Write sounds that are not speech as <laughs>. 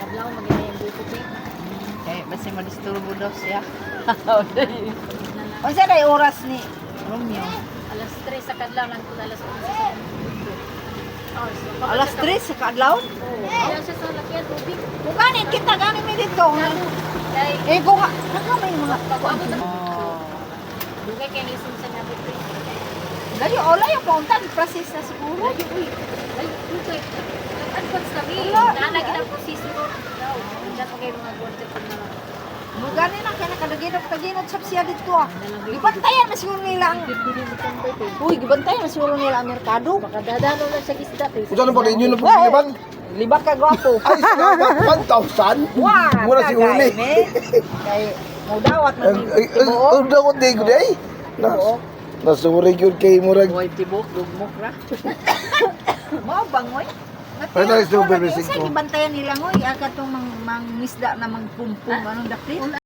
Kadlaw magina yung dito pe. Eh, basta madisturbo daw siya. <laughs> Unsa day oras ni Romeo. Alas 3 sa kadlaw lang ko alas 11 sa. Oh, kapag alas siya- 3 sa kadlaw? Oo. Kaya siya sa lakyan tubig. Kung ganin kita ganin mi dito. Eh kung nga may mga pag-abot Oh. Dugay kay lisod sa nabot pe. Dali ola yung punta process na siguro. Ay, uy. Ay, dugay. Advance kami. Wala. Pa na. Na kaya nakadaginot kaginot sab siya dito ah. Gibantayan na siguro nila ang. Uy, gibantayan na siguro nila ang merkado. Baka dadano lang sa isda pe. Kung saan pa rin yun ang pagkiliban? Libak ka gwapo. Ay, salamat. 1,000? Wah, Mura si Uli. Kay mo dawat Ay, man ay, ay, ang dakot di ko di ay. Oo. Nas- Nasuri yun kay Murag. Boy, tibok, dugmok ra. <coughs> Mo bangoy. Ay, tayo sa basic Sa ko. gibantayan nila ngoy aga tong mang, mang misda na mangpumpong anong daklit.